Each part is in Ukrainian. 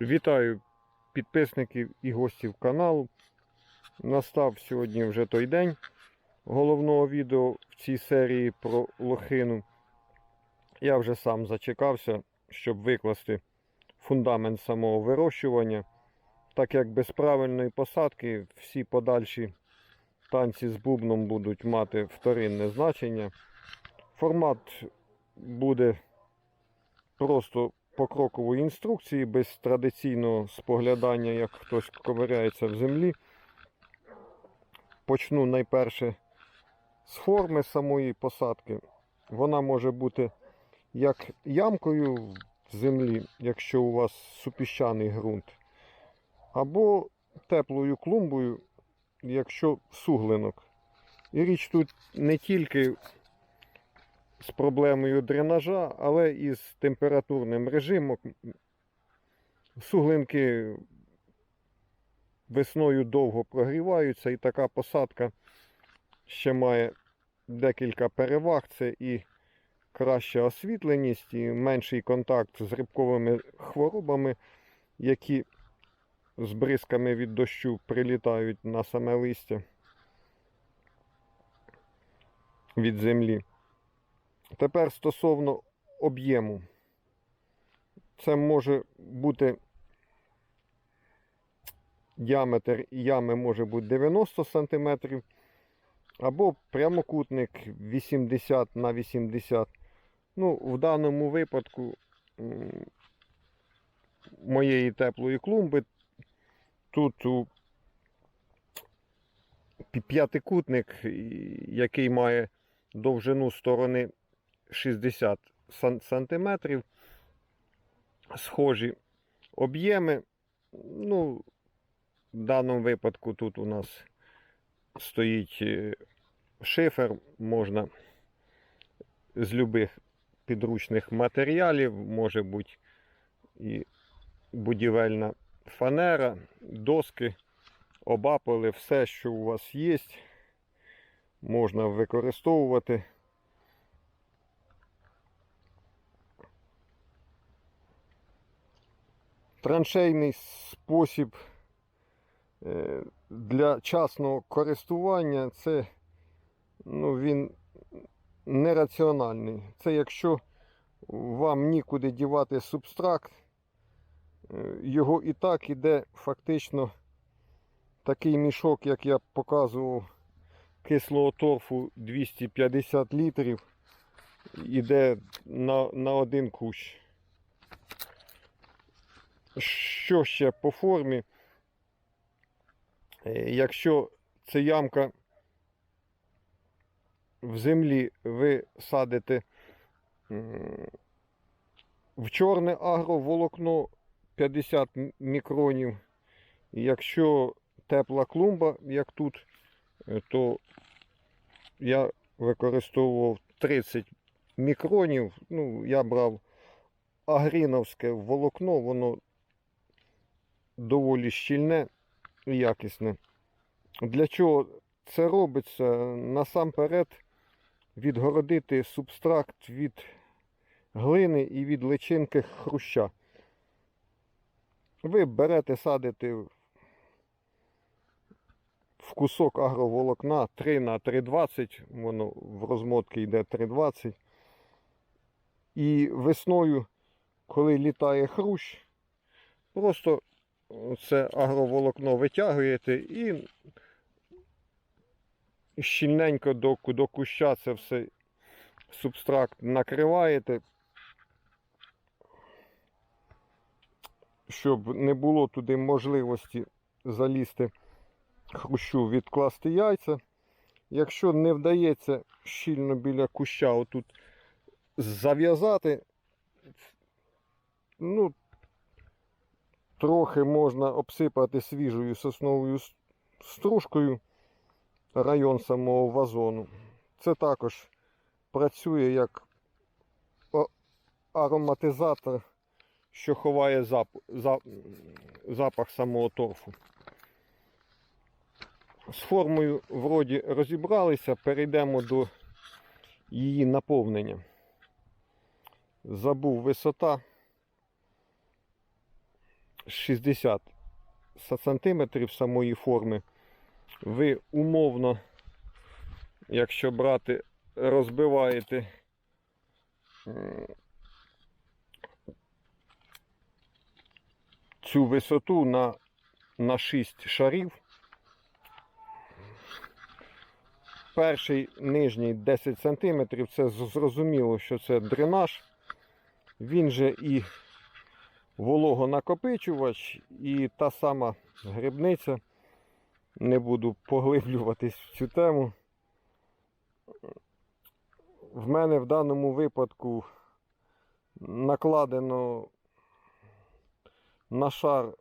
Вітаю підписників і гостів каналу. Настав сьогодні вже той день головного відео в цій серії про лохину. Я вже сам зачекався, щоб викласти фундамент самого вирощування, так як без правильної посадки всі подальші танці з бубном будуть мати вторинне значення. Формат буде просто покрокової інструкції, без традиційного споглядання, як хтось ковиряється в землі. Почну найперше з форми самої посадки. Вона може бути як ямкою в землі, якщо у вас супіщаний ґрунт, або теплою клумбою, якщо суглинок. І річ тут не тільки з проблемою дренажа, але і з температурним режимом. Суглинки весною довго прогріваються, і така посадка ще має декілька переваг. Це і краща освітленість, і менший контакт з рибковими хворобами, які з бризками від дощу прилітають на саме листя від землі. Тепер стосовно об'єму. Це може бути діаметр ями може бути 90 см, або прямокутник 80 на 80 Ну, в даному випадку моєї теплої клумби тут у п'ятикутник, який має довжину сторони 60 сан- сантиметрів. Схожі об'єми. Ну, в даному випадку тут у нас стоїть е, шифер, можна з любих підручних матеріалів, може бути і будівельна фанера, доски, обапили, все, що у вас є, можна використовувати. Траншейний спосіб е, для частного користування це ну, він нераціональний. Це якщо вам нікуди дівати субстракт, е, його і так іде фактично такий мішок, як я показував, кислого торфу 250 літрів, іде на, на один кущ. Що ще по формі? Е, Якщо це ямка в землі ви садите в чорне агроволокно 50 мікронів. Якщо тепла клумба, як тут, е, то я використовував 30 мікронів. Ну, я брав агріновське волокно, воно доволі щільне і якісне. Для чого це робиться? Насамперед відгородити субстракт від глини і від личинки хруща. Ви берете, садите в кусок агроволокна 3 на 3,20, воно в розмотки йде 3,20. І весною, коли літає хрущ, просто це агроволокно витягуєте і щільненько до, до куща це все субстракт накриваєте, щоб не було туди можливості залізти хрущу, відкласти яйця. Якщо не вдається щільно біля куща отут зав'язати, ну, трохи можна обсипати свіжою сосновою стружкою район самого вазону. Це також працює як ароматизатор, що ховає запах самого торфу. З формою вроді розібралися, перейдемо до її наповнення. Забув висота 60 сантиметрів самої форми. Ви умовно, якщо брати, розбиваєте цю висоту на, на 6 шарів. Перший нижній 10 см, це зрозуміло, що це дренаж. Він же і вологонакопичувач, і та сама грибниця. Не буду поглиблюватись в цю тему. В мене в даному випадку накладено на шар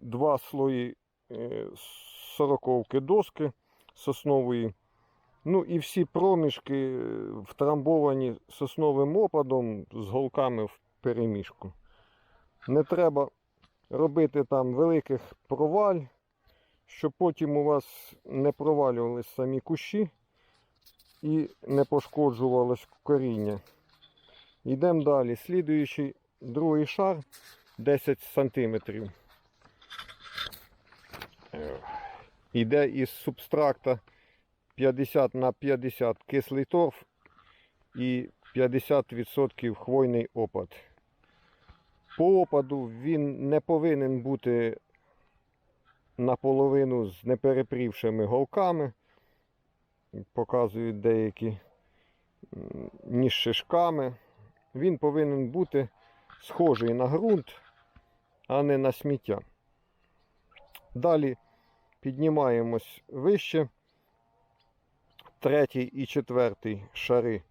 два слої е, сороковки доски соснової. Ну і всі проміжки е, втрамбовані сосновим опадом з голками в переміжку. Не треба робити там великих проваль, щоб потім у вас не провалювались самі кущі і не пошкоджувалось коріння. Йдемо далі. Слідуючий другий шар 10 сантиметрів. Е, Іде із субстракта 50 на 50 кислий торф і 50% хвойний опад. По опаду він не повинен бути наполовину з неперепрівшими голками. Показують деякі ніж шишками. Він повинен бути схожий на ґрунт, а не на сміття. Далі піднімаємось вище. Третій і четвертий шари.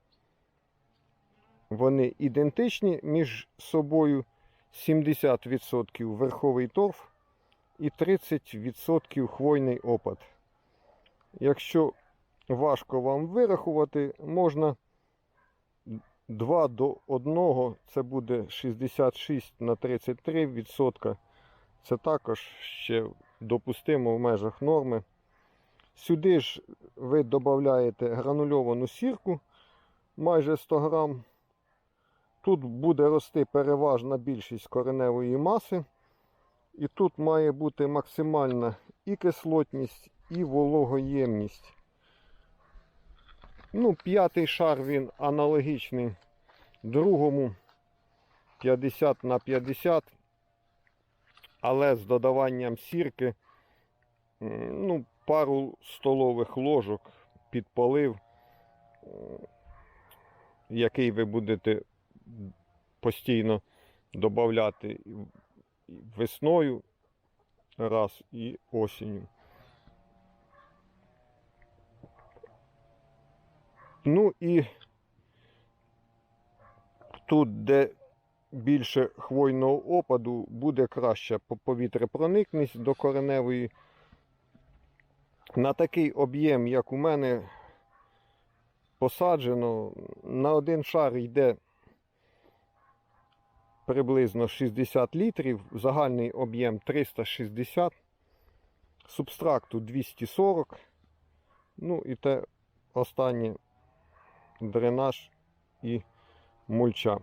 Вони ідентичні між собою 70% верховий торф і 30% хвойний опад. Якщо важко вам вирахувати, можна 2 до 1, це буде 66 на 33 відсотка. Це також ще допустимо в межах норми. Сюди ж ви додаєте гранульовану сірку майже 100 грам. Тут буде рости переважна більшість кореневої маси. І тут має бути максимальна і кислотність, і вологоємність. Ну, п'ятий шар він аналогічний другому 50 на 50, але з додаванням сірки, ну, пару столових ложок під полив, який ви будете постійно додавати весною раз і осінню. Ну і тут, де більше хвойного опаду, буде краща по- повітряпроникність до кореневої. На такий об'єм, як у мене посаджено, на один шар йде приблизно 60 літрів, загальний об'єм 360, субстракту 240. Ну і те останнє дренаж і мульча.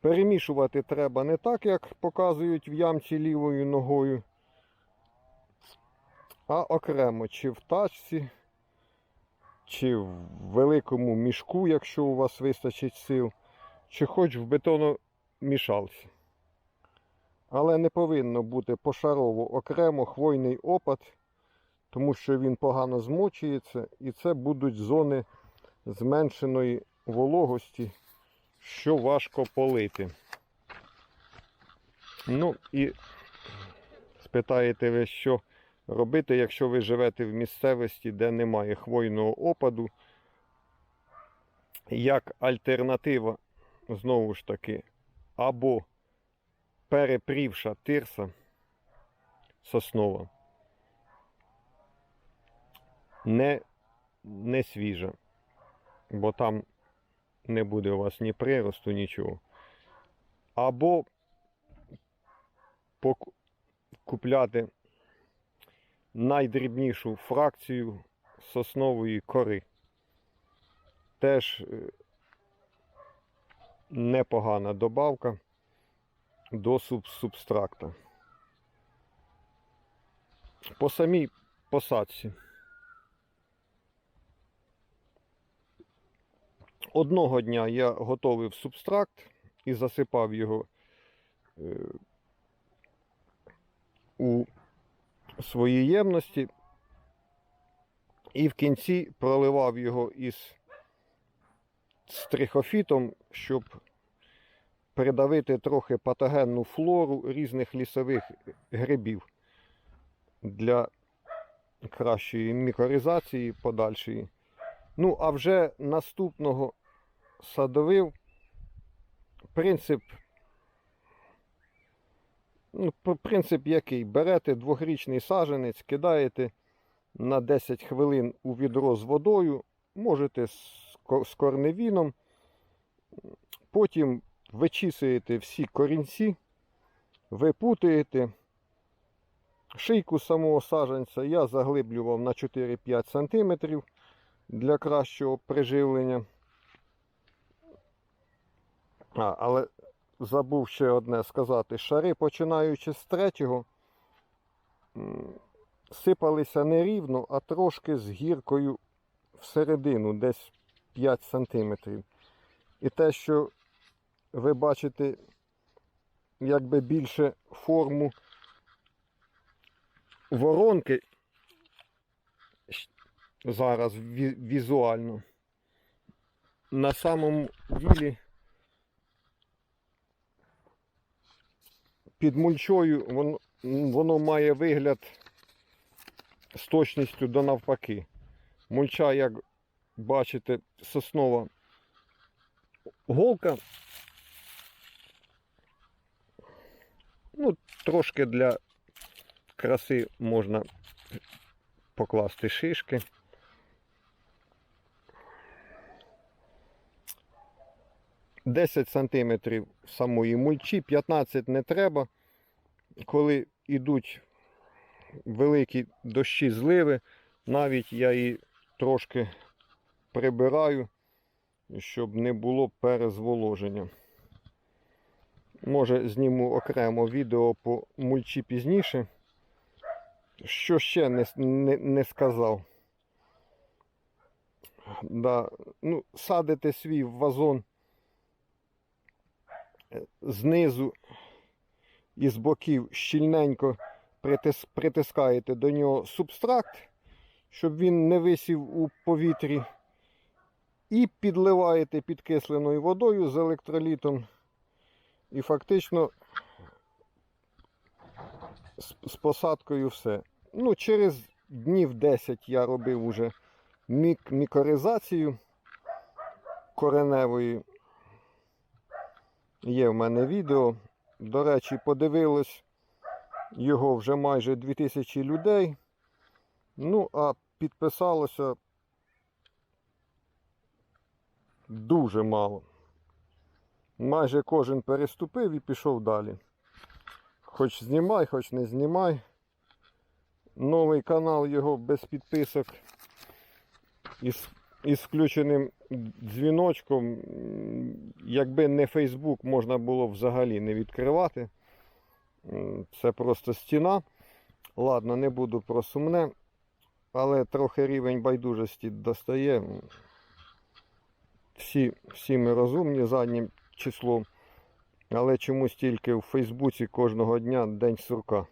Перемішувати треба не так, як показують в ямці лівою ногою, а окремо, чи в тачці, чи в великому мішку, якщо у вас вистачить сил, чи хоч в бетономішалці. Але не повинно бути пошарово окремо хвойний опад, тому що він погано змочується, і це будуть зони зменшеної вологості, що важко полити. Ну і спитаєте ви, що робити, якщо ви живете в місцевості, де немає хвойного опаду. Як альтернатива, знову ж таки, або перепрівша тирса соснова, не, не свіжа бо там не буде у вас ні приросту, нічого. Або купляти найдрібнішу фракцію соснової кори. Теж е, непогана добавка. до суб- субстракта. По самій посадці. Одного дня я готовив субстракт і засипав його е, у свої ємності. І в кінці проливав його із стрихофітом, щоб придавити трохи патогенну флору різних лісових грибів для кращої мікоризації подальшої. Ну, а вже наступного садовив принцип. Ну, принцип який? Берете двохрічний саженець, кидаєте на 10 хвилин у відро з водою, можете з корневіном, потім вичісуєте всі корінці, випутуєте. Шийку самого саженця я заглиблював на 4-5 см для кращого приживлення. А, але забув ще одне сказати. Шари, починаючи з третього, сипалися не рівно, а трошки з гіркою всередину, десь 5 сантиметрів. І те, що ви бачите якби більше форму воронки зараз візуально. На самому ділі під мульчою воно, воно має вигляд з точністю до навпаки. Мульча, як бачите, соснова голка. Ну, трошки для краси можна покласти шишки. Десять сантиметрів самої мульчі, 15 не треба. Коли йдуть великі дощі зливи, навіть я її трошки прибираю, щоб не було перезволоження. Може, зніму окремо відео по мульчі пізніше. Що ще не, не, не сказав. Да. Ну, садите свій вазон е, знизу і з боків щільненько притис, притискаєте до нього субстракт, щоб він не висів у повітрі. І підливаєте підкисленою водою з електролітом. І фактично з, посадкою все. Ну, через днів 10 я робив уже мік, мікоризацію кореневої. Є в мене відео. До речі, подивилось його вже майже 2000 людей. Ну, а підписалося дуже мало. Майже кожен переступив і пішов далі. Хоч знімай, хоч не знімай. Новий канал його без підписок із, із включеним дзвіночком. Якби не Фейсбук, можна було взагалі не відкривати. Це просто стіна. Ладно, не буду про сумне, але трохи рівень байдужості достає. Всі, всі ми розумні заднім числом. Але чомусь тільки в Фейсбуці кожного дня День сурка.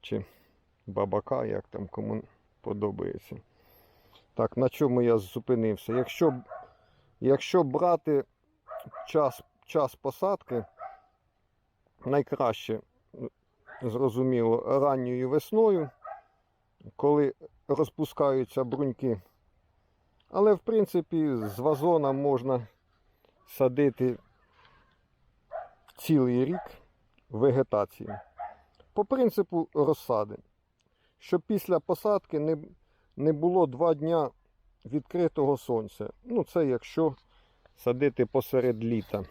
Чи бабака, як там кому подобається. Так, на чому я зупинився? Якщо, якщо брати час, час посадки, найкраще, зрозуміло, ранньою весною, коли розпускаються бруньки. Але, в принципі, з вазона можна садити цілий рік вегетації. По принципу розсади. Щоб після посадки не, не було два дня відкритого сонця. Ну, це якщо садити посеред літа.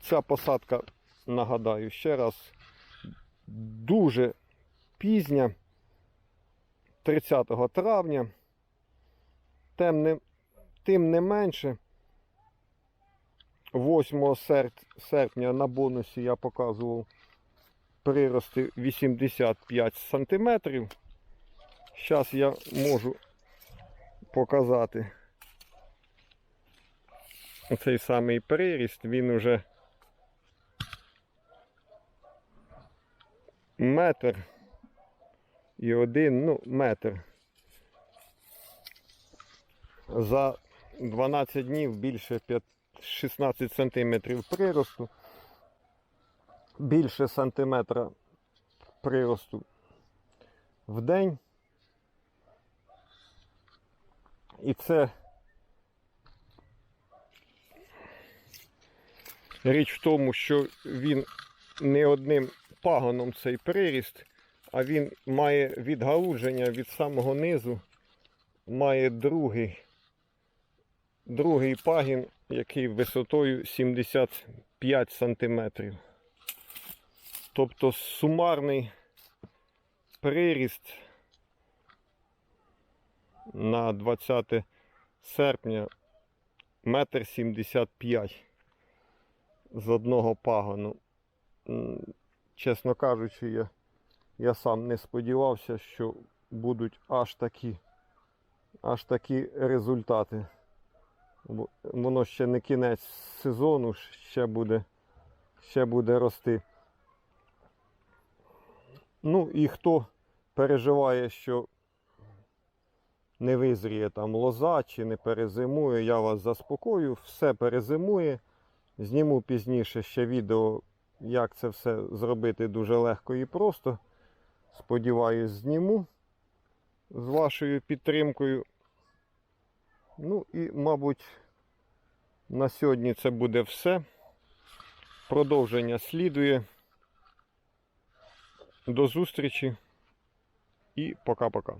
Ця посадка, нагадаю ще раз, дуже пізня, 30 травня. Тим не, тим не менше, 8 серпня на бонусі я показував прирости 85 сантиметрів. Зараз я можу показати цей самий приріст, він уже метр і один, ну, метр. За 12 днів більше 5, 16 сантиметрів приросту. Більше сантиметра приросту в день. І це річ в тому, що він не одним пагоном цей приріст, а він має відгалудження від самого низу, має другий, другий пагін, який висотою 75 сантиметрів. Тобто сумарний приріст на 20 серпня метр 75 з одного пагону. Чесно кажучи, я, я сам не сподівався, що будуть аж такі, аж такі результати. Воно ще не кінець сезону, ще буде, ще буде рости. Ну і хто переживає, що не визріє там лоза чи не перезимує, я вас заспокою, все перезимує. Зніму пізніше ще відео, як це все зробити дуже легко і просто. Сподіваюсь, зніму з вашою підтримкою. Ну і, мабуть, на сьогодні це буде все. Продовження слідує. До зустрічі і пока-пока.